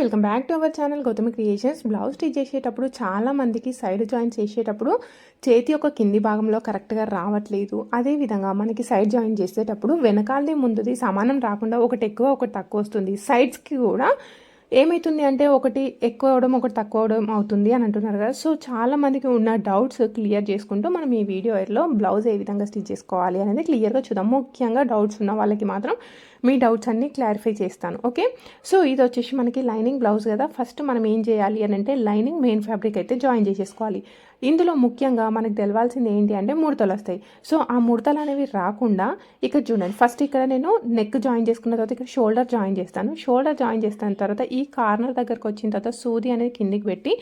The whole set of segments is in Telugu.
Welcome back to our channel Gautama creations. Blouse stitch చేసేటప్పుడు చాలా మందికి సైడ్ జాయింట్స్ చేసేటప్పుడు చేతి యొక్క కింది భాగంలో కరెక్ట్గా రావట్లేదు. అదేవిధంగా మనకి సైడ్ జాయిన్ చేసేటప్పుడు వెనకాలది ముందుది సమానం రాకుండా ఒకటి ఎక్కువ ఒకటి తక్కువ వస్తుంది. సైడ్స్కి కూడా ఏమవుతుంది అంటే ఒకటి ఎక్కువ అవడం ఒకటి తక్కువ అవడం అవుతుంది అని అంటున్నారు కదా. సో చాలామందికి ఉన్న డౌట్స్ క్లియర్ చేసుకుంటూ మనం ఈ వీడియోలో బ్లౌజ్ ఏ విధంగా స్టిచ్ చేసుకోవాలి అనేది క్లియర్గా చూద్దాం. ముఖ్యంగా డౌట్స్ ఉన్న వాళ్ళకి మాత్రం మీ డౌట్స్ అన్నీ క్లారిఫై చేస్తాను. ఓకే? సో ఇది వచ్చేసి మనకి లైనింగ్ బ్లౌజ్ కదా. ఫస్ట్ మనం ఏం చేయాలి అని అంటే లైనింగ్ మెయిన్ ఫ్యాబ్రిక్ అయితే జాయిన్ చేసేసుకోవాలి. ఇందులో ముఖ్యంగా మనకు తెలవాల్సింది ఏంటి అంటే ముడతలు వస్తాయి. సో ఆ ముడతలు అనేవి రాకుండా ఇక్కడ చూడండి ఫస్ట్ ఇక్కడ నేను నెక్ జాయిన్ చేసుకున్న తర్వాత ఇక్కడ షోల్డర్ జాయిన్ చేస్తాను. షోల్డర్ జాయిన్ చేసిన తర్వాత ఈ కార్నర్ దగ్గరకు వచ్చిన తర్వాత సూది అనేది కిందికి పెట్టి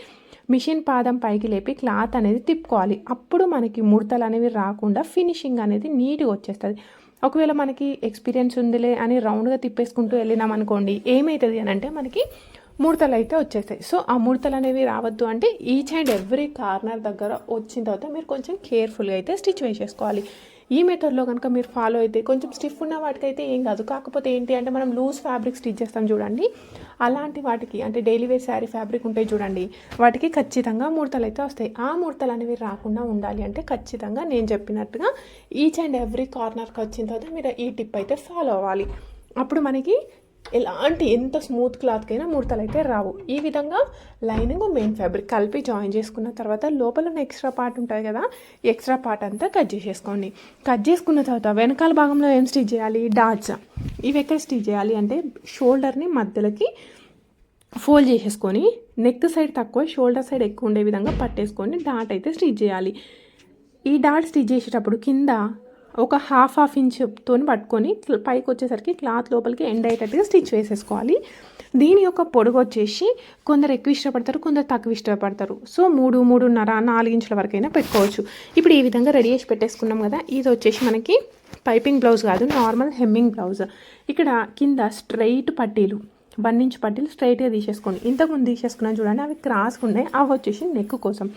మిషన్ పాదం పైకి లేపి క్లాత్ అనేది తిప్పుకోవాలి. అప్పుడు మనకి ముడతలు అనేవి రాకుండా ఫినిషింగ్ అనేది నీట్గా వచ్చేస్తుంది. ఒకవేళ మనకి ఎక్స్పీరియన్స్ ఉందిలే అని రౌండ్గా తిప్పేసుకుంటూ వెళ్ళినాం అనుకోండి ఏమవుతుంది అని అంటే మనకి ముడతలు అయితే వచ్చేస్తాయి. సో ఆ ముడతలు అనేవి రావద్దు అంటే ఈచ్ అండ్ ఎవ్రీ కార్నర్ దగ్గర వచ్చిన తర్వాత మీరు కొంచెం కేర్ఫుల్గా అయితే స్టిచ్ వేసేసుకోవాలి. ఈ మెథడ్లో కనుక మీరు ఫాలో అయితే కొంచెం స్టిఫ్ ఉన్న వాటికైతే ఏం కాదు. కాకపోతే ఏంటి అంటే మనం లూజ్ ఫ్యాబ్రిక్ స్టిచ్ చేస్తాం చూడండి. అలాంటి వాటికి అంటే డైలీ వేర్ శారీ ఫ్యాబ్రిక్ ఉంటాయి చూడండి వాటికి ఖచ్చితంగా ముడతలు అయితే వస్తాయి. ఆ ముడతలు అనేవి రాకుండా ఉండాలి అంటే ఖచ్చితంగా నేను చెప్పినట్టుగా ఈచ్ అండ్ ఎవ్రీ కార్నర్కి వచ్చిన తర్వాత మీరు ఈ టిప్ అయితే ఫాలో అవ్వాలి. అప్పుడు మనకి ఎలాంటి ఎంత స్మూత్ క్లాత్కైనా ముడతలు అయితే రావు. ఈ విధంగా లైనింగ్ మెయిన్ ఫ్యాబ్రిక్ కలిపి జాయిన్ చేసుకున్న తర్వాత లోపల ఉన్న ఎక్స్ట్రా పార్ట్ ఉంటుంది కదా ఎక్స్ట్రా పార్ట్ అంతా కట్ చేసేసుకోండి. కట్ చేసుకున్న తర్వాత వెనకాల భాగంలో ఏం స్టిచ్ చేయాలి? డాట్స్ ఇవి ఎక్కడ స్టిచ్ చేయాలి అంటే షోల్డర్ని మధ్యలోకి ఫోల్డ్ చేసేసుకొని నెక్ సైడ్ తక్కువ షోల్డర్ సైడ్ ఎక్కువ ఉండే విధంగా పట్టేసుకొని డాట్ అయితే స్టిచ్ చేయాలి. ఈ డాట్ స్టిచ్ చేసేటప్పుడు కింద ఒక హాఫ్ హాఫ్ ఇంచ్తో పట్టుకొని పైకి వచ్చేసరికి క్లాత్ లోపలికి ఎండ్ అయ్యేటట్టుగా స్టిచ్ వేసేసుకోవాలి. దీని యొక్క పొడుగు వచ్చేసి కొందరు ఎక్కువ ఇష్టపడతారు కొందరు తక్కువ ఇష్టపడతారు. సో మూడు మూడున్నర నాలుగు ఇంచుల వరకైనా పెట్టుకోవచ్చు. ఇప్పుడు ఈ విధంగా రెడీ చేసి పెట్టేసుకున్నాం కదా ఇది వచ్చేసి మనకి పైపింగ్ బ్లౌజ్ కాదు నార్మల్ హెమ్మింగ్ బ్లౌజ్ ఇక్కడ కింద స్ట్రైట్ పట్టీలు వన్ ఇంచ్ పట్టీలు స్ట్రైట్గా తీసేసుకోండి. ఇంతకుముందు తీసేసుకున్నాను చూడండి అవి క్రాస్గా ఉన్నాయి అవి వచ్చేసి నెక్ కోసం.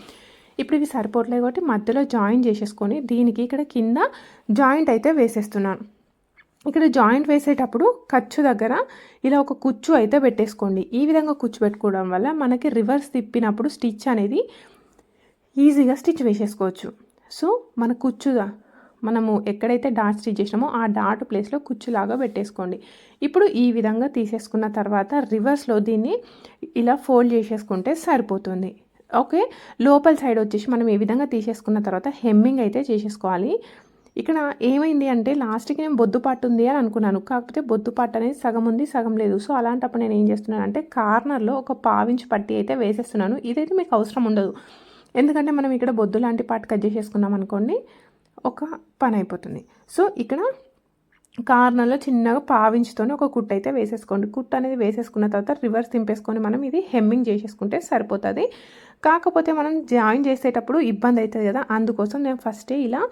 ఇప్పుడు ఇవి సరిపోవట్లేదు కాబట్టి మధ్యలో జాయిన్ చేసేసుకొని దీనికి ఇక్కడ కింద జాయింట్ అయితే వేసేస్తున్నాను. ఇక్కడ జాయింట్ వేసేటప్పుడు ఖర్చు దగ్గర ఇలా ఒక కుచ్చు అయితే పెట్టేసుకోండి. ఈ విధంగా కుచ్చు పెట్టుకోవడం వల్ల మనకి రివర్స్ తిప్పినప్పుడు స్టిచ్ అనేది ఈజీగా స్టిచ్ వేసేసుకోవచ్చు. సో మన కుచ్చుగా మనము ఎక్కడైతే డాట్ స్టిచ్ చేసినామో ఆ డాట్ ప్లేస్లో కుచ్చులాగా పెట్టేసుకోండి. ఇప్పుడు ఈ విధంగా తీసేసుకున్న తర్వాత రివర్స్లో దీన్ని ఇలా ఫోల్డ్ చేసేసుకుంటే సరిపోతుంది. ఓకే. లోపల సైడ్ వచ్చేసి మనం ఏ విధంగా తీసేసుకున్న తర్వాత హెమ్మింగ్ అయితే చేసేసుకోవాలి. ఇక్కడ ఏమైంది అంటే లాస్ట్కి నేను బొద్దు పట్టు ఉంది అని అనుకున్నాను. కాకపోతే బొద్దు పాటు అనేది సగం ఉంది సగం లేదు. సో అలాంటప్పుడు నేను ఏం చేస్తున్నాను అంటే కార్నర్లో ఒక పావించి పట్టి అయితే వేసేస్తున్నాను. ఇదైతే మీకు అవసరం ఉండదు. ఎందుకంటే మనం ఇక్కడ బొద్దు లాంటి పాటు కట్ చేసేసుకున్నాం అనుకోండి ఒక పని అయిపోతుంది. సో ఇక్కడ కార్నర్లో చిన్నగా పావించుతోనే ఒక కుట్ అయితే వేసేసుకోండి. కుట్ అనేది వేసేసుకున్న తర్వాత రివర్స్ తింపేసుకొని మనం ఇది హెమ్మింగ్ చేసేసుకుంటే సరిపోతుంది. కాకపోతే మనం జాయిన్ చేసేటప్పుడు ఇబ్బంది అవుతుంది కదా అందుకోసం నేను ఫస్టే ఇలా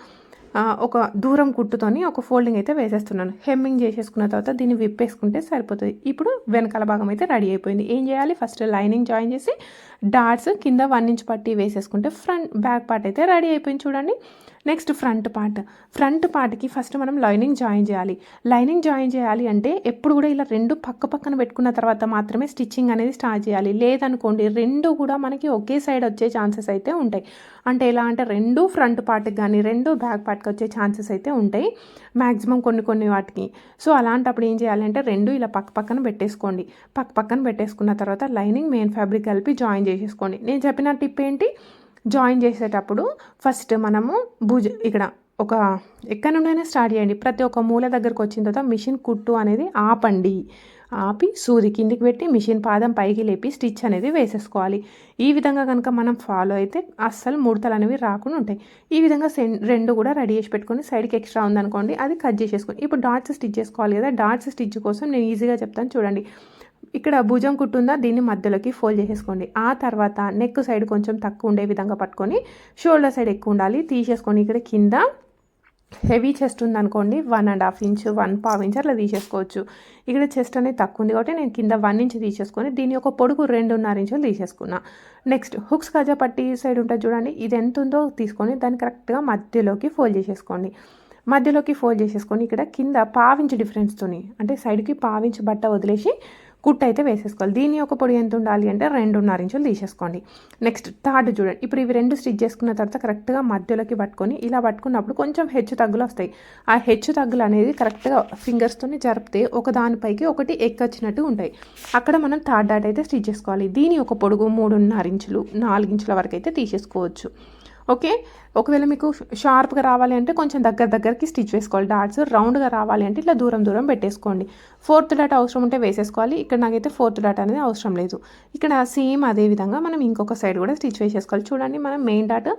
ఒక దూరం కుట్టుతోని ఒక ఫోల్డింగ్ అయితే వేసేస్తున్నాను. హెమ్మింగ్ చేసేసుకున్న తర్వాత దీన్ని విప్పేసుకుంటే సరిపోతుంది. ఇప్పుడు వెనకాల భాగం అయితే రెడీ అయిపోయింది. ఏం చేయాలి? ఫస్ట్ లైనింగ్ జాయిన్ చేసి డాట్స్ కింద వన్ ఇంచ్ పట్టి వేసేసుకుంటే ఫ్రంట్ బ్యాక్ పార్ట్ అయితే రెడీ అయిపోయింది చూడండి. నెక్స్ట్ ఫ్రంట్ పార్ట్ ఫ్రంట్ పార్ట్కి ఫస్ట్ మనం లైనింగ్ జాయిన్ చేయాలి. లైనింగ్ జాయిన్ చేయాలి అంటే ఎప్పుడు కూడా ఇలా రెండు పక్క పక్కన పెట్టుకున్న తర్వాత మాత్రమే స్టిచ్చింగ్ అనేది స్టార్ట్ చేయాలి. లేదనుకోండి రెండు కూడా మనకి ఒకే సైడ్ వచ్చే ఛాన్సెస్ అయితే ఉంటాయి. అంటే ఎలా అంటే రెండు ఫ్రంట్ పార్ట్కి కానీ రెండు బ్యాక్ పార్ట్కి వచ్చే ఛాన్సెస్ అయితే ఉంటాయి. మ్యాక్సిమం కొన్ని కొన్ని వాటికి. సో అలాంటప్పుడు ఏం చేయాలి అంటే రెండు ఇలా పక్క పక్కన పెట్టేసుకోండి. పక్క పక్కన పెట్టేసుకున్న తర్వాత లైనింగ్ మెయిన్ ఫ్యాబ్రిక్ కలిపి జాయిన్ చేసేసుకోండి. నేను చెప్పిన టిప్ ఏంటి? జాయిన్ చేసేటప్పుడు ఫస్ట్ మనము భుజ ఇక్కడ ఒక ఎక్కడి నుండైనా స్టార్ట్ చేయండి. ప్రతి ఒక్క మూల దగ్గరకు వచ్చిన తర్వాత మిషన్ కుట్టు అనేది ఆపండి. ఆపి సూది కిందికి పెట్టి మిషన్ పాదం పైకి లేపి స్టిచ్ అనేది వేసేసుకోవాలి. ఈ విధంగా కనుక మనం ఫాలో అయితే అస్సలు ముడతలు అనేవి రాకుండా ఉంటాయి. ఈ విధంగా రెండు కూడా రెడీ చేసి పెట్టుకొని సైడ్కి ఎక్స్ట్రా ఉందనుకోండి అది కట్ చేసేసుకోండి ఇప్పుడు డాట్స్ స్టిచ్ చేసుకోవాలి కదా డాట్స్ స్టిచ్ కోసం నేను ఈజీగా చెప్తాను చూడండి. ఇక్కడ భుజం కుట్టుందా దీన్ని మధ్యలోకి ఫోల్డ్ చేసేసుకోండి. ఆ తర్వాత నెక్ సైడ్ కొంచెం తక్కువ ఉండే విధంగా పట్టుకొని షోల్డర్ సైడ్ ఎక్కువ ఉండాలి. తీసేసుకొని ఇక్కడ కింద హెవీ చెస్ట్ ఉందనుకోండి one and half inch one పావు ఇంచ్ అట్లా తీసేసుకోవచ్చు. ఇక్కడ చెస్ట్ అనేది తక్కువ ఉంది కాబట్టి నేను కింద వన్ ఇంచ్ తీసేసుకొని దీని యొక్క పొడుగు రెండున్నర ఇంచులు తీసేసుకున్నా. నెక్స్ట్ హుక్స్ కజా పట్టి సైడ్ ఉంటుంది చూడండి. ఇది ఎంత ఉందో తీసుకొని దాన్ని కరెక్ట్గా మధ్యలోకి ఫోల్డ్ చేసేసుకోండి. మధ్యలోకి ఫోల్డ్ చేసేసుకొని ఇక్కడ కింద పావించి డిఫరెన్స్తో అంటే సైడ్కి పావించి బట్ట వదిలేసి కుట్ అయితే వేసేసుకోవాలి. దీని యొక్క పొడి ఎంత ఉండాలి అంటే రెండున్నర ఇంచులు తీసేసుకోండి. నెక్స్ట్ థర్డ్ చూడండి. ఇప్పుడు ఇవి రెండు స్టిచ్ చేసుకున్న తర్వాత కరెక్ట్గా మధ్యలోకి పట్టుకొని ఇలా పట్టుకున్నప్పుడు కొంచెం హెచ్చు తగ్గులు వస్తాయి. ఆ హెచ్చు తగ్గులు అనేది కరెక్ట్గా ఫింగర్స్తో జరిపితే ఒక దానిపైకి ఒకటి ఎక్కొచ్చినట్టు ఉంటాయి. అక్కడ మనం థర్డ్ డాట్ అయితే స్టిచ్ చేసుకోవాలి. దీని ఒక పొడుగు మూడున్నర ఇంచులు నాలుగు ఇంచుల వరకు అయితే తీసేసుకోవచ్చు. ఓకే? ఒకవేళ మీకు షార్ప్గా రావాలి అంటే కొంచెం దగ్గర దగ్గరికి స్టిచ్ వేసుకోవాలి. డాట్స్ రౌండ్గా రావాలి అంటే ఇట్లా దూరం దూరం పెట్టేసుకోండి. ఫోర్త్ డాట్ అవసరం ఉంటే వేసేసుకోవాలి. ఇక్కడ నాకైతే ఫోర్త్ డాట్ అనేది అవసరం లేదు. ఇక్కడ సేమ్ అదే విధంగా మనం ఇంకొక సైడ్ కూడా స్టిచ్ వేసేసుకోవాలి. చూడండి మనం మెయిన్ డాట్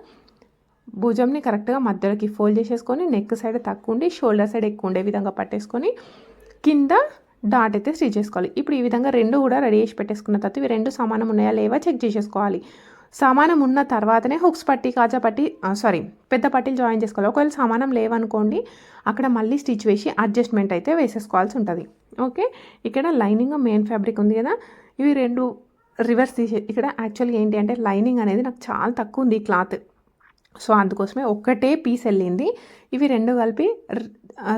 భుజంని కరెక్ట్గా మధ్యలోకి ఫోల్డ్ చేసేసుకొని నెక్ సైడ్ తక్కువ ఉండి షోల్డర్ సైడ్ ఎక్కువ ఉండే విధంగా పట్టేసుకొని కింద డాట్ అయితే స్టిచ్ చేసుకోవాలి. ఇప్పుడు ఈ విధంగా రెండు కూడా రెడీ చేసి పెట్టేసుకున్న తర్వాత ఇవి రెండు సమానం ఉన్నాయా లేవా చెక్ చేసేసుకోవాలి. సమానం ఉన్న తర్వాతనే హుక్స్ పట్టి కాజా పట్టి సారీ పెద్ద పట్టీలు జాయిన్ చేసుకోవాలి. ఒకవేళ సమానం లేవనుకోండి అక్కడ మళ్ళీ స్టిచ్ వేసి అడ్జస్ట్మెంట్ అయితే వేసేసుకోవాల్సి ఉంటుంది. ఓకే ఇక్కడ లైనింగ్ మెయిన్ ఫ్యాబ్రిక్ ఉంది కదా? ఇవి రెండు రివర్స్ తీసే ఇక్కడ యాక్చువల్గా ఏంటి అంటే లైనింగ్ అనేది నాకు చాలా తక్కువ ఉంది ఈ క్లాత్ సో అందుకోసమే ఒక్కటే పీస్ వెళ్ళింది. ఇవి రెండు కలిపి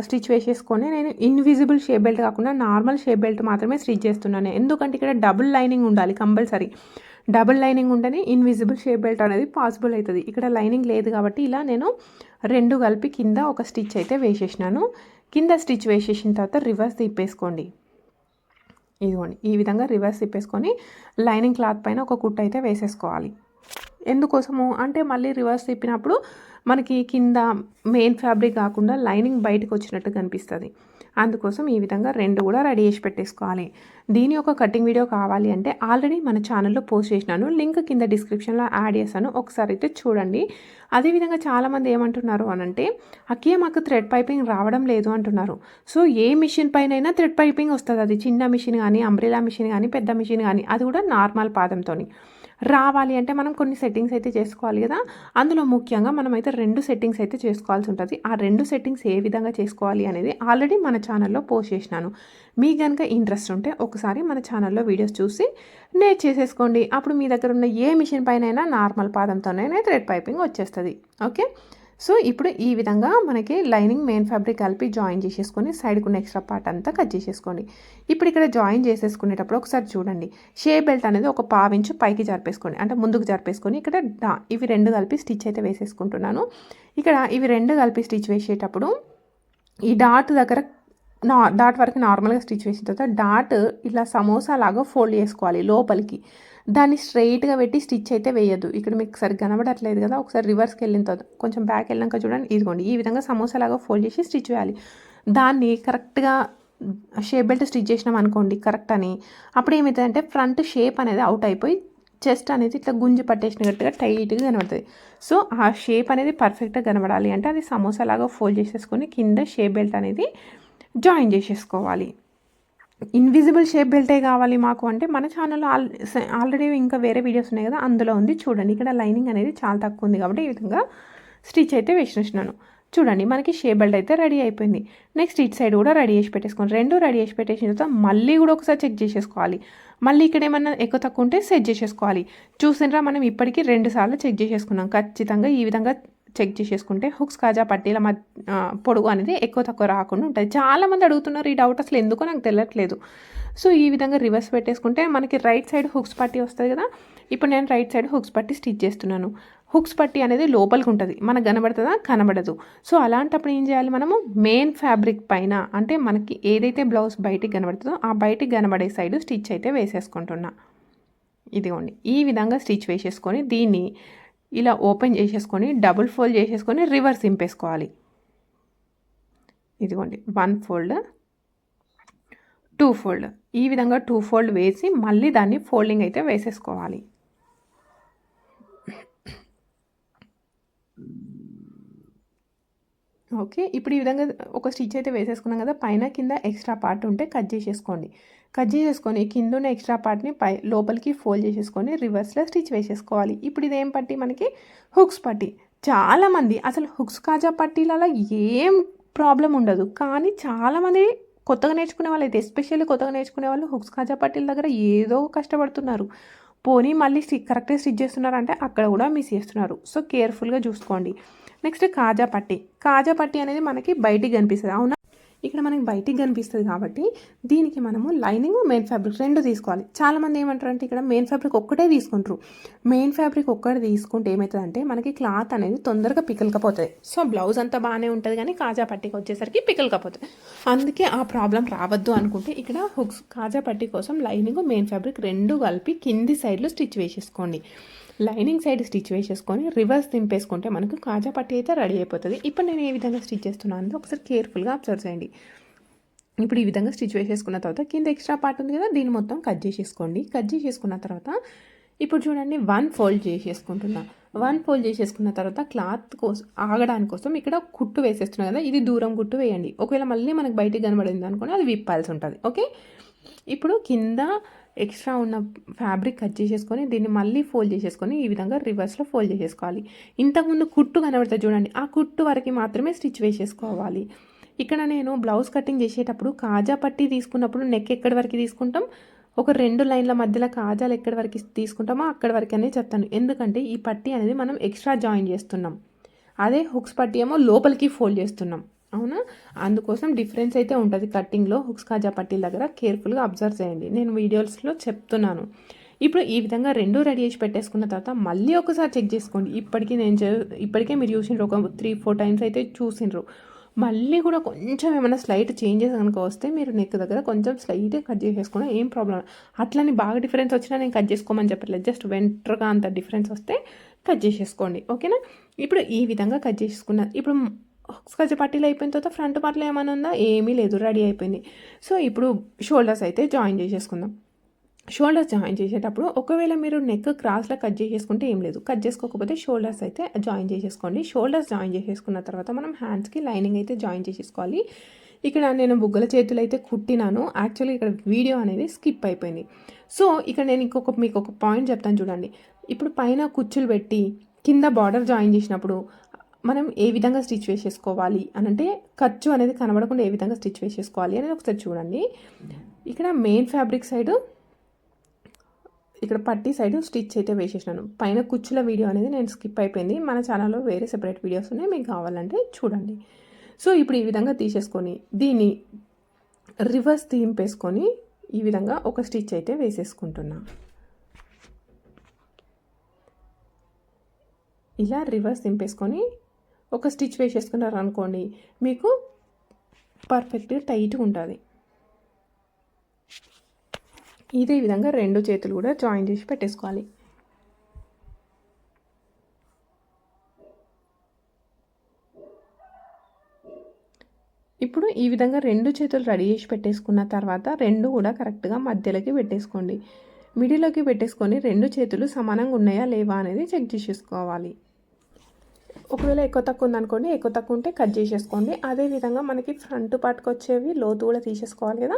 స్టిచ్ వేసేసుకొని నేను ఇన్విజిబుల్ షేప్ బెల్ట్ కాకుండా నార్మల్ షేప్ బెల్ట్ మాత్రమే స్టిచ్ చేస్తున్నాను. ఎందుకంటే ఇక్కడ డబుల్ లైనింగ్ ఉండాలి కంపల్సరీ. డబుల్ లైనింగ్ ఉంటేనే ఇన్విజిబుల్ షేప్ బెల్ట్ అనేది పాసిబుల్ అవుతుంది. ఇక్కడ లైనింగ్ లేదు కాబట్టి ఇలా నేను రెండు కలిపి కింద ఒక స్టిచ్ అయితే వేసేసినాను. కింద స్టిచ్ వేసేసిన తర్వాత రివర్స్ తిప్పేసుకోండి. ఇదిగోండి ఈ విధంగా రివర్స్ తిప్పేసుకొని లైనింగ్ క్లాత్ పైన ఒక కుట్ట అయితే వేసేసుకోవాలి. ఎందుకోసము? అంటే మళ్ళీ రివర్స్ తిప్పినప్పుడు మనకి కింద మెయిన్ ఫ్యాబ్రిక్ కాకుండా లైనింగ్ బయటకు వచ్చినట్టు కనిపిస్తుంది. అందుకోసం ఈ విధంగా రెండు కూడా రెడీ చేసి పెట్టేసుకోవాలి. దీని యొక్క కటింగ్ వీడియో కావాలి అంటే ఆల్రెడీ మన ఛానల్లో పోస్ట్ చేసినాను. లింక్ కింద డిస్క్రిప్షన్లో యాడ్ చేశాను. ఒకసారి అయితే చూడండి. అదేవిధంగా చాలామంది ఏమంటున్నారు అని అంటే అక్కే మాకు థ్రెడ్ పైపింగ్ రావడం లేదు అంటున్నారు. సో ఏ మిషన్ పైన థ్రెడ్ పైపింగ్ వస్తుంది. అది చిన్న మిషన్ కానీ అంబ్రెలా మిషన్ కానీ పెద్ద మిషన్ కానీ అది కూడా నార్మల్ పాదంతో రావాలి అంటే మనం కొన్ని సెట్టింగ్స్ అయితే చేసుకోవాలి కదా. అందులో ముఖ్యంగా మనం అయితే రెండు సెట్టింగ్స్ అయితే చేసుకోవాల్సి ఉంటుంది. ఆ రెండు సెట్టింగ్స్ ఏ విధంగా చేసుకోవాలి అనేది ఆల్రెడీ మన ఛానల్లో పోస్ట్ చేసినాను. మీకు కనుక ఇంట్రెస్ట్ ఉంటే ఒకసారి మన ఛానల్లో వీడియోస్ చూసి నేర్ చేసేసుకోండి. అప్పుడు మీ దగ్గర ఉన్న ఏ మిషన్ పైన నార్మల్ పాదంతోనైనా థ్రెడ్ పైపింగ్ వచ్చేస్తుంది. ఓకే సో ఇప్పుడు ఈ విధంగా మనకి లైనింగ్ మెయిన్ ఫ్యాబ్రిక్ కలిపి జాయిన్ చేసేసుకొని సైడ్కి ఉన్న ఎక్స్ట్రా పార్ట్ అంతా కట్ చేసేసుకోండి. ఇప్పుడు ఇక్కడ జాయిన్ చేసేసుకునేటప్పుడు ఒకసారి చూడండి. షే బెల్ట్ అనేది ఒక పావించు పైకి జరిపేసుకోండి. అంటే ముందుకు జరిపేసుకొని ఇక్కడ ఇవి రెండు కలిపి స్టిచ్ అయితే వేసేసుకుంటున్నాను. ఇక్కడ ఇవి రెండు కలిపి స్టిచ్ వేసేటప్పుడు ఈ డాట్ దగ్గర నా డాట్ వరకు నార్మల్గా స్టిచ్ వేసిన తర్వాత డాట్ ఇలా సమోసా లాగా ఫోల్డ్ చేసుకోవాలి లోపలికి. దాన్ని స్ట్రైట్గా పెట్టి స్టిచ్ అయితే వేయద్దు. ఇక్కడ మీకు సరిగ్గా కనబడట్లేదు కదా ఒకసారి రివర్స్కి వెళ్ళిన తర్వాత. కొంచెం బ్యాక్ వెళ్ళాక చూడండి ఇదిగోండి ఈ విధంగా సమోసా లాగా ఫోల్డ్ చేసి స్టిచ్ వేయాలి. దాన్ని కరెక్ట్గా షేప్ బెల్ట్ స్టిచ్ చేసినాం అనుకోండి కరెక్ట్ అని. అప్పుడు ఏమవుతుందంటే ఫ్రంట్ షేప్ అనేది అవుట్ అయిపోయి చెస్ట్ అనేది ఇట్లా గుంజి పట్టేసినట్టుగా టైట్గా కనబడుతుంది. సో ఆ షేప్ అనేది పర్ఫెక్ట్గా కనబడాలి అంటే అది సమోసా లాగా ఫోల్డ్ చేసేసుకొని కింద షేప్ బెల్ట్ అనేది జాయిన్ చేసేసుకోవాలి. ఇన్విజిబుల్ షేప్ బెల్టే కావాలి మాకు అంటే మన ఛానల్లో ఆల్ ఆల్రెడీ ఇంకా వేరే వీడియోస్ ఉన్నాయి కదా అందులో ఉంది. చూడండి ఇక్కడ లైనింగ్ అనేది చాలా తక్కువ ఉంది కాబట్టి ఈ విధంగా స్టిచ్ అయితే వేసినాను చూడండి మనకి షేప్ బెల్ట్ అయితే రెడీ అయిపోయింది. నెక్స్ట్ ఇట్ సైడ్ కూడా రెడీ చేసి పెట్టేసుకోండి. రెండు రెడీ చేసి పెట్టేసిన తర్వాత మళ్ళీ కూడా ఒకసారి చెక్ చేసేసుకోవాలి. మళ్ళీ ఇక్కడ ఏమన్నా ఎక్కువ తక్కువ ఉంటే సెట్ చేసేసుకోవాలి. చూసినరా మనం ఇప్పటికీ రెండు సార్లు చెక్ చేసేసుకున్నాం. ఖచ్చితంగా ఈ విధంగా చెక్ చేసేసుకుంటే హుక్స్ కాజా పట్టీల మధ్య పొడుగు అనేది ఎక్కువ తక్కువ రాకుండా ఉంటుంది చాలామంది అడుగుతున్నారు ఈ డౌట్ అసలు ఎందుకో నాకు తెలియట్లేదు. సో ఈ విధంగా రివర్స్ పెట్టేసుకుంటే మనకి రైట్ సైడ్ హుక్స్ పట్టీ వస్తుంది కదా? ఇప్పుడు నేను రైట్ సైడ్ హుక్స్ పట్టి స్టిచ్ చేస్తున్నాను. హుక్స్ పట్టి అనేది లోపలికి ఉంటుంది. మనకు కనబడుతుందా? కనబడదు. సో అలాంటప్పుడు ఏం చేయాలి మనము? మెయిన్ ఫ్యాబ్రిక్ పైన అంటే మనకి ఏదైతే బ్లౌజ్ బయటికి కనబడుతుందో ఆ బయటికి కనబడే సైడ్ స్టిచ్ అయితే వేసేసుకుంటున్నా. ఇదిగోండి. ఈ విధంగా స్టిచ్ వేసేసుకొని దీన్ని ఇలా ఓపెన్ చేసేసుకొని డబుల్ ఫోల్డ్ చేసేసుకొని రివర్స్ ఇంపేసుకోవాలి ఇదిగోండి వన్ ఫోల్డ్ టూ ఫోల్డ్. ఈ విధంగా టూ ఫోల్డ్ వేసి మళ్ళీ దాన్ని ఫోల్డింగ్ అయితే వేసేసుకోవాలి. ఓకే ఇప్పుడు ఈ విధంగా ఒక స్టిచ్ అయితే వేసేసుకున్నాం కదా పైన కింద ఎక్స్ట్రా పార్ట్ ఉంటే కట్ చేసేసుకోండి. కట్ చేసేసుకొని కింద ఉన్న ఎక్స్ట్రా పార్ట్ని పై లోపలికి ఫోల్డ్ చేసేసుకొని రివర్స్లో స్టిచ్ వేసేసుకోవాలి. ఇప్పుడు ఇదేం పట్టి మనకి? హుక్స్ పట్టి. చాలామంది అసలు హుక్స్ కాజా పట్టీలలో ఏం ప్రాబ్లం ఉండదు. కానీ చాలామంది కొత్తగా నేర్చుకునే వాళ్ళు అయితే ఎస్పెషల్లీ కొత్తగా నేర్చుకునే వాళ్ళు హుక్స్ కాజా పట్టీల దగ్గర ఏదో కష్టపడుతున్నారు. పోనీ మళ్ళీ స్టిక్ కరెక్ట్గా స్టిచ్ చేస్తున్నారంటే అక్కడ కూడా మిస్ చేస్తున్నారు. సో కేర్ఫుల్గా చూసుకోండి. నెక్స్ట్ కాజా పట్టి. కాజా పట్టి అనేది మనకి బయటికి కనిపిస్తుంది. అవునా? ఇక్కడ మనకి బయటికి కనిపిస్తుంది కాబట్టి దీనికి మనము లైనింగ్ మెయిన్ ఫ్యాబ్రిక్ రెండు తీసుకోవాలి. చాలామంది ఏమంటారు అంటే ఇక్కడ మెయిన్ ఫ్యాబ్రిక్ ఒక్కటే తీసుకుంటారు. మెయిన్ ఫ్యాబ్రిక్ ఒక్కటి తీసుకుంటే ఏమవుతుందంటే మనకి క్లాత్ అనేది తొందరగా పికలకపోతుంది. సో బ్లౌజ్ అంతా బాగానే ఉంటుంది కానీ కాజా పట్టీకి వచ్చేసరికి పికల్కపోతుంది. అందుకే ఆ ప్రాబ్లం రావద్దు అనుకుంటే ఇక్కడ హుక్స్ కాజా పట్టి కోసం లైనింగ్ మెయిన్ ఫ్యాబ్రిక్ రెండు కలిపి కింది సైడ్లో స్టిచ్ వేసేసుకోండి. లైనింగ్ సైడ్ స్టిచ్ వేసేసుకొని రివర్స్ దింపేసుకుంటే మనకు కాజా పట్టి అయితే రెడీ అయిపోతుంది. ఇప్పుడు నేను ఏ విధంగా స్టిచ్ చేస్తున్నాను అంటే ఒకసారి కేర్ఫుల్గా అబ్జర్వ్ చేయండి. ఇప్పుడు ఈ విధంగా స్టిచ్ వేసేసుకున్న తర్వాత కింద ఎక్స్ట్రా పార్ట్ ఉంది కదా దీన్ని మొత్తం కట్ చేసేసుకోండి. కట్ చేసేసుకున్న తర్వాత ఇప్పుడు చూడండి వన్ ఫోల్డ్ చేసేసుకుంటున్నా. వన్ ఫోల్డ్ చేసేసుకున్న తర్వాత క్లాత్ కోసం ఆగడానికి కోసం ఇక్కడ కుట్టు వేసేస్తున్నా కదా ఇది దూరం కుట్టు వేయండి. ఒకవేళ మళ్ళీ మనకు బయటికి కనబడింది అనుకోండి అది విప్పాల్సి ఉంటుంది. ఓకే? ఇప్పుడు కింద ఎక్స్ట్రా ఉన్న ఫ్యాబ్రిక్ కట్ చేసేసుకొని దీన్ని మళ్ళీ ఫోల్డ్ చేసేసుకొని ఈ విధంగా రివర్స్లో ఫోల్డ్ చేసేసుకోవాలి. ఇంతకుముందు కుట్టు కనబడుతుంది చూడండి ఆ కుట్టు వరకు మాత్రమే స్టిచ్ వేసేసుకోవాలి. ఇక్కడ నేను బ్లౌజ్ కటింగ్ చేసేటప్పుడు కాజా పట్టి తీసుకున్నప్పుడు నెక్ ఎక్కడి వరకు తీసుకుంటాం? ఒక రెండు లైన్ల మధ్యలో కాజాలు ఎక్కడి వరకు తీసుకుంటామో అక్కడి వరకు అనేది చెప్తాను. ఎందుకంటే ఈ పట్టి అనేది మనం ఎక్స్ట్రా జాయిన్ చేస్తున్నాం. అదే హుక్స్ పట్టి ఏమో లోపలికి ఫోల్డ్ చేస్తున్నాం. అవునా? అందుకోసం డిఫరెన్స్ అయితే ఉంటుంది కట్టింగ్లో హుక్స్ కాజా పట్టీల దగ్గర కేర్ఫుల్గా అబ్జర్వ్ చేయండి. నేను వీడియోస్లో చెప్తున్నాను. ఇప్పుడు ఈ విధంగా రెండు రెడీ చేసి పెట్టేసుకున్న తర్వాత మళ్ళీ ఒకసారి చెక్ చేసుకోండి. ఇప్పటికీ నేను ఇప్పటికే మీరు చూసిండ్రు. ఒక త్రీ ఫోర్ టైమ్స్ అయితే చూసిండ్రు. మళ్ళీ కూడా కొంచెం ఏమైనా స్లైట్ చేంజెస్ కనుక వస్తే మీరు నెక్ దగ్గర కొంచెం స్లైట్గా కట్ చేసేసుకున్నా ఏం ప్రాబ్లం అట్లని బాగా డిఫరెన్స్ వచ్చినా నేను కట్ చేసుకోమని చెప్పట్లేదు. జస్ట్ వెంటర్గా అంత డిఫరెన్స్ వస్తే కట్ చేసేసుకోండి. ఓకేనా? ఇప్పుడు ఈ విధంగా కట్ చేసేసుకున్న ఇప్పుడు స్కచ్ పట్టీలు అయిపోయిన తర్వాత ఫ్రంట్ పార్ట్లో ఏమైనా ఉందా? ఏమీ లేదు. రెడీ అయిపోయింది. సో ఇప్పుడు షోల్డర్స్ అయితే జాయిన్ చేసేసుకుందాం. షోల్డర్స్ జాయిన్ చేసేటప్పుడు ఒకవేళ మీరు నెక్ క్రాస్లో కట్ చేసేసుకుంటే ఏం లేదు. కట్ చేసుకోకపోతే షోల్డర్స్ అయితే జాయిన్ చేసేసుకోండి. షోల్డర్స్ జాయిన్ చేసేసుకున్న తర్వాత మనం హ్యాండ్స్కి లైనింగ్ అయితే జాయిన్ చేసేసుకోవాలి. ఇక్కడ నేను బుగ్గల చేతులు అయితే కుట్టినాను. యాక్చువల్లీ ఇక్కడ వీడియో అనేది స్కిప్ అయిపోయింది. సో ఇక్కడ నేను ఇంకొక మీకు ఒక పాయింట్ చెప్తాను చూడండి. ఇప్పుడు పైన కుచ్చులు పెట్టి కింద బార్డర్ జాయిన్ చేసినప్పుడు మనం ఏ విధంగా స్టిచ్ వేసేసుకోవాలి అని అంటే ఖర్చు అనేది కనబడకుండా ఏ విధంగా స్టిచ్ వేసేసుకోవాలి అనేది ఒకసారి చూడండి. ఇక్కడ మెయిన్ ఫ్యాబ్రిక్ సైడు ఇక్కడ పట్టి సైడ్ స్టిచ్ అయితే వేసేసినాను. పైన కుచ్చుల వీడియో అనేది నేను స్కిప్ అయిపోయింది. మన ఛానల్లో వేరే సెపరేట్ వీడియోస్ ఉన్నాయి. మీకు కావాలంటే చూడండి. సో ఇప్పుడు ఈ విధంగా తీసేసుకొని దీన్ని రివర్స్ తీంపేసుకొని ఈ విధంగా ఒక స్టిచ్ అయితే వేసేసుకుంటున్నా. ఇలా రివర్స్ దింపేసుకొని ఒక స్టిచ్ వేసేసుకున్నారు అనుకోండి మీకు పర్ఫెక్ట్గా టైట్గా ఉంటుంది. ఇదే విధంగా రెండు చేతులు కూడా జాయిన్ చేసి పెట్టేసుకోవాలి. ఇప్పుడు ఈ విధంగా రెండు చేతులు రెడీ చేసి పెట్టేసుకున్న తర్వాత రెండు కూడా కరెక్ట్గా మధ్యలోకి పెట్టేసుకోండి. మిడిలోకి పెట్టేసుకొని రెండు చేతులు సమానంగా ఉన్నాయా లేవా అనేది చెక్ చేసేసుకోవాలి. ఒకవేళ ఎక్కువ తక్కువ ఉందనుకోండి ఎక్కువ తక్కువ ఉంటే కట్ చేసేసుకోండి. అదేవిధంగా మనకి ఫ్రంట్ పార్ట్కి వచ్చేవి లోతు కూడా తీసేసుకోవాలి కదా.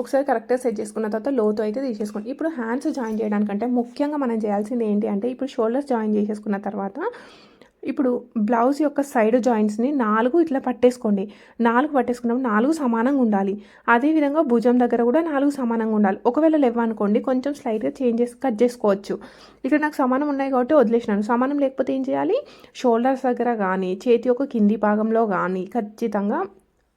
ఒకసారి కరెక్ట్గా సెట్ చేసుకున్న తర్వాత లోతు అయితే తీసేసుకోండి. ఇప్పుడు హ్యాండ్స్ జాయిన్ చేయడానికంటే ముఖ్యంగా మనం చేయాల్సింది ఏంటి అంటే ఇప్పుడు షోల్డర్స్ జాయిన్ చేసేసుకున్న తర్వాత ఇప్పుడు బ్లౌజ్ యొక్క సైడ్ జాయింట్స్ని నాలుగు ఇట్లా పట్టేసుకోండి. నాలుగు పట్టేసుకున్నప్పుడు నాలుగు సమానంగా ఉండాలి. అదేవిధంగా భుజం దగ్గర కూడా నాలుగు సమానంగా ఉండాలి. ఒకవేళ లేవనుకోండి కొంచెం స్లైట్గా చేంజ్ చేసి కట్ చేసుకోవచ్చు. ఇక్కడ నాకు సమానం ఉన్నాయి కాబట్టి వదిలేసినాను. సమానం లేకపోతే ఏం చేయాలి? షోల్డర్స్ దగ్గర కానీ చేతి యొక్క కింది భాగంలో కానీ ఖచ్చితంగా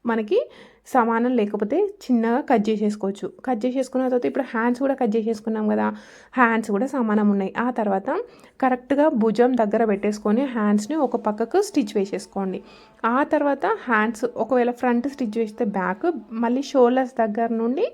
మనకి సమానం లేకపోతే చిన్నగా కట్ చేసేసుకోవచ్చు. కట్ చేసేసుకున్న తర్వాత ఇప్పుడు హ్యాండ్స్ కూడా కట్ చేసేసుకున్నాం కదా హ్యాండ్స్ కూడా సమానం ఉన్నాయి. ఆ తర్వాత కరెక్ట్గా భుజం దగ్గర పెట్టేసుకొని హ్యాండ్స్ని ఒక పక్కకు స్టిచ్ వేసేసుకోండి. ఆ తర్వాత హ్యాండ్స్ ఒకవేళ ఫ్రంట్ స్టిచ్ వేస్తే బ్యాక్ మళ్ళీ షోల్డర్స్ దగ్గర నుండి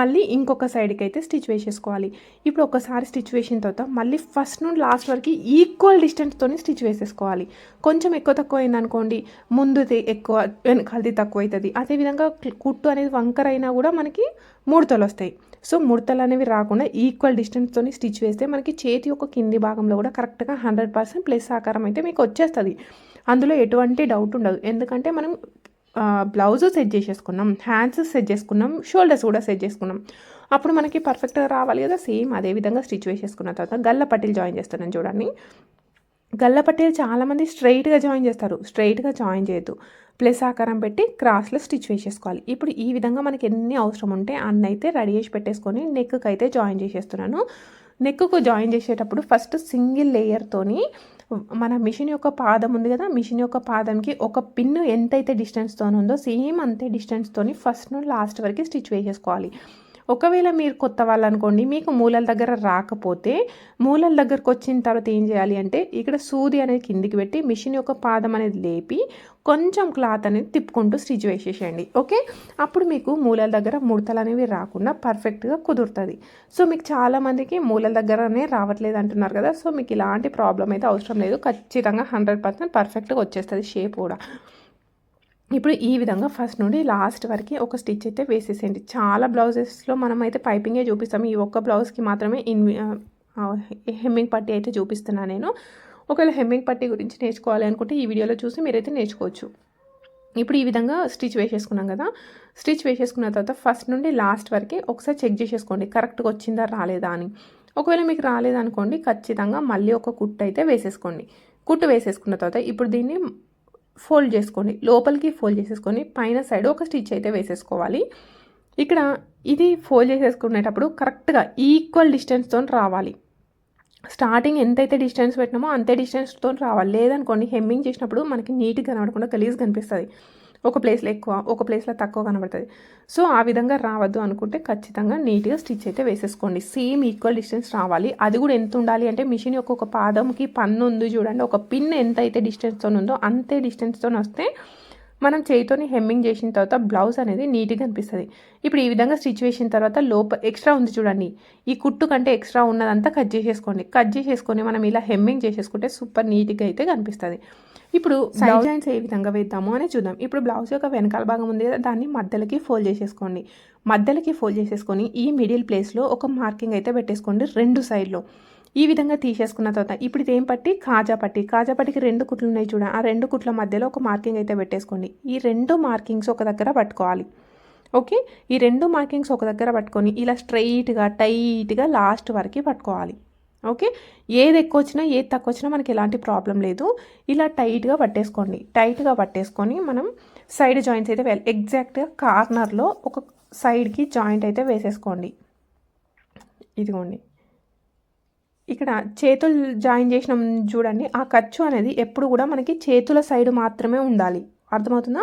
మళ్ళీ ఇంకొక సైడ్కి అయితే స్టిచ్ వేసేసుకోవాలి. ఇప్పుడు ఒకసారి స్టిచ్ వేసిన తర్వాత మళ్ళీ ఫస్ట్ నుండి లాస్ట్ వరకు ఈక్వల్ డిస్టెన్స్తో స్టిచ్ వేసేసుకోవాలి. కొంచెం ఎక్కువ తక్కువ అయిందనుకోండి ముందుది ఎక్కువ వెనకాలది తక్కువ అవుతుంది. అదేవిధంగా కుట్టు అనేది వంకర అయినా కూడా మనకి ముడతలు వస్తాయి. సో ముడతలు అనేవి రాకుండా ఈక్వల్ డిస్టెన్స్తో స్టిచ్ వేస్తే మనకి చేతి యొక్క కింది భాగంలో కూడా కరెక్ట్గా హండ్రెడ్ పర్సెంట్ ప్లస్ ఆకారం అయితే మీకు వచ్చేస్తుంది. అందులో ఎటువంటి డౌట్ ఉండదు. ఎందుకంటే మనం బ్లౌజ్ సెట్ చేసేసుకున్నాం హ్యాండ్స్ సెట్ చేసుకున్నాం షోల్డర్స్ కూడా సెట్ చేసుకున్నాం. అప్పుడు మనకి పర్ఫెక్ట్గా రావాలి కదా. సేమ్ అదే విధంగా స్టిచ్ వేసేసుకున్న తర్వాత గల్ల పట్టీలు జాయిన్ చేస్తున్నాను చూడండి. గల్ల పట్టీలు చాలామంది స్ట్రైట్గా జాయిన్ చేస్తారు. స్ట్రైట్గా జాయిన్ చేయొద్దు. ప్లస్ ఆకారం పెట్టి క్రాస్లో స్టిచ్ వేసేసుకోవాలి. ఇప్పుడు ఈ విధంగా మనకి ఎన్ని అవసరం ఉంటే అన్న అయితే రెడీ చేసి పెట్టేసుకొని నెక్కి అయితే జాయిన్ చేసేస్తున్నాను. నెక్కు జాయిన్ చేసేటప్పుడు ఫస్ట్ సింగిల్ లేయర్తోని మన మిషన్ యొక్క పాదం ఉంది కదా మిషన్ యొక్క పాదంకి ఒక పిన్ ఎంతైతే డిస్టెన్స్తో ఉందో సేమ్ అంతే డిస్టెన్స్తోని ఫస్ట్ నుండి లాస్ట్ వరకు స్టిచ్ వేసేసుకోవాలి. ఒకవేళ మీరు కొత్త వాళ్ళు అనుకోండి మీకు మూలల దగ్గర రాకపోతే మూలల దగ్గరకు వచ్చిన తర్వాత ఏం చేయాలి అంటే ఇక్కడ సూది అనేది కిందికి పెట్టి మిషన్ యొక్క పాదం అనేది లేపి కొంచెం క్లాత్ అనేది తిప్పుకుంటూ స్టిచ్ వేసేసేయండి. ఓకే? అప్పుడు మీకు మూలల దగ్గర ముడతలు అనేవి రాకుండా పర్ఫెక్ట్గా కుదురుతుంది. సో మీకు చాలామందికి మూలల దగ్గరనే రావట్లేదు అంటున్నారు కదా. సో మీకు ఇలాంటి ప్రాబ్లం అయితే అవసరం లేదు. ఖచ్చితంగా హండ్రెడ్ పర్సెంట్ పర్ఫెక్ట్గా వచ్చేస్తుంది షేప్ కూడా. ఇప్పుడు ఈ విధంగా ఫస్ట్ నుండి లాస్ట్ వరకు ఒక స్టిచ్ అయితే వేసేసేయండి. చాలా బ్లౌజెస్లో మనం అయితే పైపింగే చూపిస్తాం. ఈ ఒక్క బ్లౌజ్కి మాత్రమే ఇన్ హెమ్మింగ్ పట్టీ అయితే చూపిస్తున్నాను నేను. ఒకవేళ హెమ్మింగ్ పట్టీ గురించి నేర్చుకోవాలి అనుకుంటే ఈ వీడియోలో చూసి మీరైతే నేర్చుకోవచ్చు. ఇప్పుడు ఈ విధంగా స్టిచ్ వేసేసుకున్నాం కదా. స్టిచ్ వేసేసుకున్న తర్వాత ఫస్ట్ నుండి లాస్ట్ వరకు ఒకసారి చెక్ చేసేసుకోండి. కరెక్ట్గా వచ్చిందా రాలేదా అని. ఒకవేళ మీకు రాలేదనుకోండి ఖచ్చితంగా మళ్ళీ ఒక కుట్టు అయితే వేసేసుకోండి. కుట్టు వేసేసుకున్న తర్వాత ఇప్పుడు దీన్ని ఫోల్డ్ చేసుకోండి. లోపలికి ఫోల్డ్ చేసేసుకొని పైన సైడ్ ఒక స్టిచ్ అయితే వేసేసుకోవాలి. ఇక్కడ ఇది ఫోల్డ్ చేసేసుకునేటప్పుడు కరెక్ట్గా ఈక్వల్ డిస్టెన్స్తో రావాలి. స్టార్టింగ్ ఎంతైతే డిస్టెన్స్ పెట్టినామో అంతే డిస్టెన్స్తో రావాలి. లేదనుకోండి హెమ్మింగ్ చేసినప్పుడు మనకి నీట్గా కనబడకుండా గలీజ్ కనిపిస్తుంది. ఒక ప్లేస్లో ఎక్కువ ఒక ప్లేస్లో తక్కువ కనబడుతుంది. సో ఆ విధంగా రావద్దు అనుకుంటే ఖచ్చితంగా నీట్గా స్టిచ్ అయితే వేసేసుకోండి. సేమ్ ఈక్వల్ డిస్టెన్స్ రావాలి. అది కూడా ఎంత ఉండాలి అంటే మిషన్ యొక్క ఒక పాదంకి పన్ను ఉంది చూడండి. ఒక పిన్ ఎంత అయితే డిస్టెన్స్తో ఉందో అంతే డిస్టెన్స్తో వస్తే మనం చేయితోని హెమ్మింగ్ చేసిన తర్వాత బ్లౌజ్ అనేది నీట్గా అనిపిస్తుంది ఇప్పుడు ఈ విధంగా స్టిచ్ వేసిన తర్వాత లోప ఎక్స్ట్రా ఉంది చూడండి. ఈ కుట్టు కంటే ఎక్స్ట్రా ఉన్నదంతా కట్ చేసేసుకోండి. కట్ చేసేసుకొని మనం ఇలా హెమ్మింగ్ చేసేసుకుంటే సూపర్ నీట్గా అయితే కనిపిస్తుంది. ఇప్పుడు సైడ్ జాయింట్స్ ఏ విధంగా వేద్దాము అని చూద్దాం. ఇప్పుడు బ్లౌజ్ యొక్క వెనకాల భాగం ఉంది కదా దాన్ని మధ్యలోకి ఫోల్డ్ చేసేసుకోండి. మధ్యలోకి ఫోల్డ్ చేసేసుకొని ఈ మిడిల్ ప్లేస్లో ఒక మార్కింగ్ అయితే పెట్టేసుకోండి రెండు సైడ్లో ఈ విధంగా తీసేసుకున్న తర్వాత ఇప్పుడు ఇదేం పట్టి? కాజా పట్టి. కాజా పట్టికి రెండు కుట్లు ఉన్నాయి చూడ ఆ రెండు కుట్ల మధ్యలో ఒక మార్కింగ్ అయితే పెట్టేసుకోండి. ఈ రెండు మార్కింగ్స్ ఒక దగ్గర పట్టుకోవాలి. ఓకే? ఈ రెండు మార్కింగ్స్ ఒక దగ్గర పట్టుకొని ఇలా స్ట్రైట్గా టైట్గా లాస్ట్ వరకు పట్టుకోవాలి. ఓకే? ఏది ఎక్కువ వచ్చినా ఏది తక్కువ వచ్చినా మనకి ఎలాంటి ప్రాబ్లం లేదు. ఇలా టైట్గా పట్టేసుకోండి. టైట్గా పట్టేసుకొని మనం సైడ్ జాయింట్స్ అయితే ఎగ్జాక్ట్గా కార్నర్లో ఒక సైడ్కి జాయింట్ అయితే వేసేసుకోండి. ఇదిగోండి. ఇక్కడ చేతులు జాయిన్ చేసిన చూడండి. ఆ ఖర్చు అనేది ఎప్పుడు కూడా మనకి చేతుల సైడ్ మాత్రమే ఉండాలి. అర్థమవుతుందా?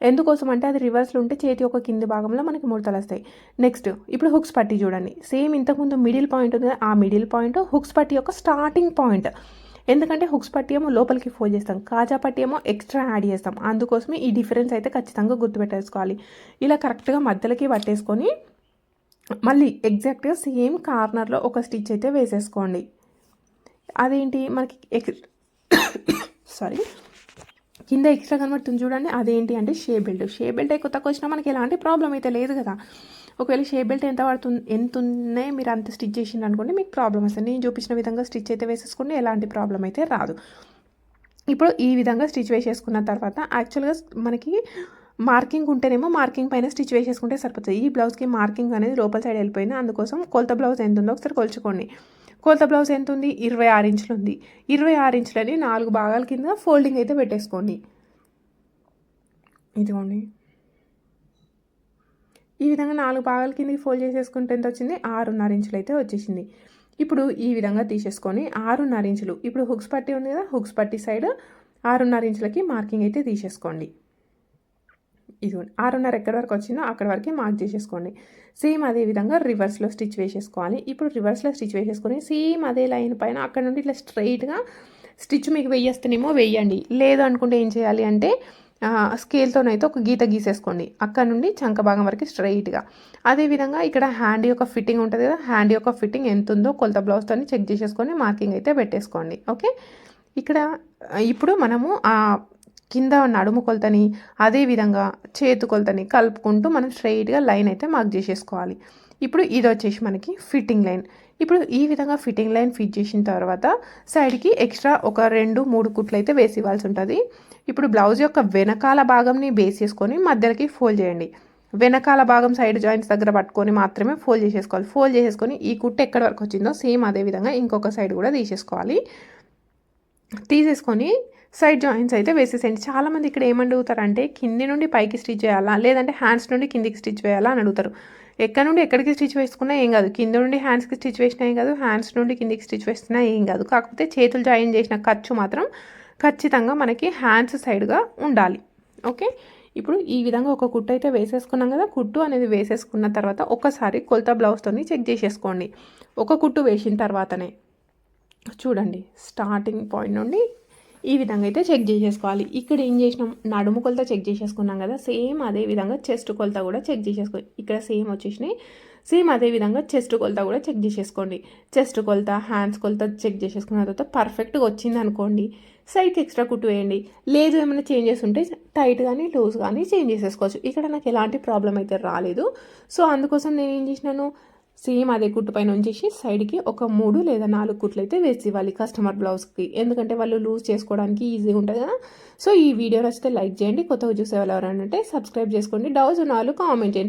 ఎందుకోసం అంటే అది రివర్స్లో ఉంటే చేతి యొక్క కింది భాగంలో మనకి ముడతలు వస్తాయి. నెక్స్ట్ ఇప్పుడు హుక్స్ పట్టి చూడండి. సేమ్ ఇంతకుముందు మిడిల్ పాయింట్ ఉంది ఆ మిడిల్ పాయింట్ హుక్స్ పట్టి యొక్క స్టార్టింగ్ పాయింట్ ఎందుకంటే హుక్స్ పట్టి ఏమో లోపలికి ఫోల్డ్ చేస్తాం కాజా పట్టి ఏమో ఎక్స్ట్రా యాడ్ చేస్తాం. అందుకోసమే ఈ డిఫరెన్స్ అయితే ఖచ్చితంగా గుర్తుపెట్టేసుకోవాలి. ఇలా కరెక్ట్గా మధ్యలోకి పట్టేసుకొని మళ్ళీ ఎగ్జాక్ట్గా సేమ్ కార్నర్లో ఒక స్టిచ్ అయితే వేసేసుకోండి. అదేంటి? మనకి ఎక్స్ సారీ కింద ఎక్స్ట్రా కనబడుతుంది చూడండి. అదేంటి అంటే షే బెల్ట్. షే బెల్ట్ ఎక్కువ వచ్చినా మనకి ఎలాంటి ప్రాబ్లం అయితే లేదు కదా. ఒకవేళ షే బెల్ట్ ఎంత పడుతుంది ఎంత ఉన్నాయి మీరు అంత స్టిచ్ చేసింది అనుకోండి మీకు ప్రాబ్లం వస్తుంది. నేను చూపించిన విధంగా స్టిచ్ అయితే వేసేసుకోండి ఎలాంటి ప్రాబ్లం అయితే రాదు. ఇప్పుడు ఈ విధంగా స్టిచ్ వేసేసుకున్న తర్వాత యాక్చువల్గా మనకి మార్కింగ్ ఉంటేనేమో మార్కింగ్ పైన స్టిచ్ వేసేసుకుంటే సరిపోతుంది. ఈ బ్లౌజ్కి మార్కింగ్ అనేది లోపల సైడ్ వెళ్ళిపోయింది. అందుకోసం కొలత బ్లౌజ్ ఎంత ఉందో ఒకసారి కొలుచుకోండి. కొలత బ్లౌజ్ ఎంత ఉంది ఇరవై ఆరు ఇంచులు ఉంది. ఇరవై ఆరు ఇంచులని నాలుగు భాగాల కింద ఫోల్డింగ్ అయితే పెట్టేసుకోండి. ఇదిగోండి. ఈ విధంగా నాలుగు భాగాల కిందకి ఫోల్డ్ చేసేసుకుంటే ఎంత వచ్చింది? ఆరున్నర ఇంచులు అయితే వచ్చేసింది. ఇప్పుడు ఈ విధంగా తీసేసుకొని ఆరున్నర ఇంచులు. ఇప్పుడు హుక్స్ పట్టి ఉంది కదా హుక్స్ పట్టి సైడ్ ఆరున్నర ఇంచులకి మార్కింగ్ అయితే తీసేసుకోండి. ఇదిగోండి ఆరున్నర ఎక్కడి వరకు వచ్చిందో అక్కడ వరకే మార్క్ చేసేసుకోండి. సేమ్ అదే విధంగా రివర్స్లో స్టిచ్ వేసేసుకోవాలి. ఇప్పుడు రివర్స్లో స్టిచ్ వేసేసుకొని సేమ్ అదే లైన్ పైన అక్కడ నుండి ఇట్లా స్ట్రైట్గా స్టిచ్ మీకు వేయేస్తేనేమో వేయండి. లేదు అనుకుంటే ఏం చేయాలి అంటే స్కేల్తోనైతే ఒక గీత గీసేసుకోండి. అక్కడ నుండి చంక భాగం వరకు స్ట్రైట్గా. అదేవిధంగా ఇక్కడ హ్యాండ్ యొక్క ఫిట్టింగ్ ఉంటుంది కదా హ్యాండ్ యొక్క ఫిట్టింగ్ ఎంత ఉందో కొలత బ్లౌజ్తో చెక్ చేసేసుకొని మార్కింగ్ అయితే పెట్టేసుకోండి. ఓకే? ఇక్కడ ఇప్పుడు మనము ఆ కింద నడుము కొలతని అదేవిధంగా చేతు కొలతని కలుపుకుంటూ మనం స్ట్రైట్గా లైన్ అయితే మార్క్ చేసేసుకోవాలి. ఇప్పుడు ఇది వచ్చేసి మనకి ఫిట్టింగ్ లైన్. ఇప్పుడు ఈ విధంగా ఫిట్టింగ్ లైన్ ఫిట్ చేసిన తర్వాత సైడ్కి ఎక్స్ట్రా ఒక రెండు మూడు కుట్లు అయితే వేసి ఇవ్వాల్సి ఉంటుంది. ఇప్పుడు బ్లౌజ్ యొక్క వెనకాల భాగంని బేస్ చేసుకొని మధ్యలోకి ఫోల్డ్ చేయండి. వెనకాల భాగం సైడ్ జాయింట్స్ దగ్గర పట్టుకొని మాత్రమే ఫోల్డ్ చేసేసుకోవాలి. ఫోల్డ్ చేసేసుకొని ఈ కుట్టు ఎక్కడి వరకు వచ్చిందో సేమ్ అదే విధంగా ఇంకొక సైడ్ కూడా తీసేసుకోవాలి. తీసేసుకొని సైడ్ జాయింట్స్ అయితే వేసేసేయండి. చాలామంది ఇక్కడ ఏమని అడుగుతారంటే కింది నుండి పైకి స్టిచ్ చేయాలా లేదంటే హ్యాండ్స్ నుండి కిందికి స్టిచ్ చేయాలా అని అడుగుతారు. ఎక్కడ నుండి ఎక్కడికి స్టిచ్ వేసుకున్నా ఏం కాదు. కింద నుండి హ్యాండ్స్కి స్టిచ్ వేసినా ఏం కాదు. హ్యాండ్స్ నుండి కిందికి స్టిచ్ వేసినా ఏం కాదు. కాకపోతే చేతులు జాయిన్ చేసిన ఖర్చు మాత్రం ఖచ్చితంగా మనకి హ్యాండ్స్ సైడ్గా ఉండాలి. ఓకే? ఇప్పుడు ఈ విధంగా ఒక కుట్టు అయితే వేసేసుకున్నాం కదా. కుట్టు అనేది వేసేసుకున్న తర్వాత ఒకసారి కొలత బ్లౌజ్తోని చెక్ చేసేసుకోండి. ఒక కుట్టు వేసిన తర్వాతనే. చూడండి స్టార్టింగ్ పాయింట్ నుండి ఈ విధంగా అయితే చెక్ చేసేసుకోవాలి. ఇక్కడ ఏం చేసినాం? నడుము కొలత చెక్ చేసేసుకున్నాం కదా సేమ్ అదే విధంగా చెస్ట్ కొలత కూడా చెక్ చేసేసుకో ఇక్కడ సేమ్ వచ్చేసినాయి. సేమ్ అదే విధంగా చెస్ట్ కొలత కూడా చెక్ చేసేసుకోండి. చెస్ట్ కొలత హ్యాండ్స్ కొలత చెక్ చేసేసుకున్న తర్వాత పర్ఫెక్ట్గా వచ్చింది అనుకోండి సైడ్కి ఎక్స్ట్రా కుట్టు వేయండి. లేదు ఏమైనా చేంజెస్ ఉంటే టైట్ కానీ లూజ్ కానీ చేంజ్ చేసేసుకోవచ్చు. ఇక్కడ నాకు ఎలాంటి ప్రాబ్లం అయితే రాలేదు. సో అందుకోసం నేను ఏం చేసినాను? సేమ్ అదే కుట్టు పైన ఉంచేసి సైడ్కి ఒక మూడు లేదా నాలుగు కుట్లు అయితే వేసి ఇవ్వాలి కస్టమర్ బ్లౌజ్కి. ఎందుకంటే వాళ్ళు లూజ్ చేసుకోవడానికి ఈజీగా ఉంటుంది కదా. సో ఈ వీడియో నచ్చితే లైక్ చేయండి. కొత్తగా చూసే వాళ్ళు ఎవరైనా ఉంటే సబ్స్క్రైబ్ చేసుకోండి. డౌట్స్ ఉన్న వాళ్ళు కామెంట్ చేయండి.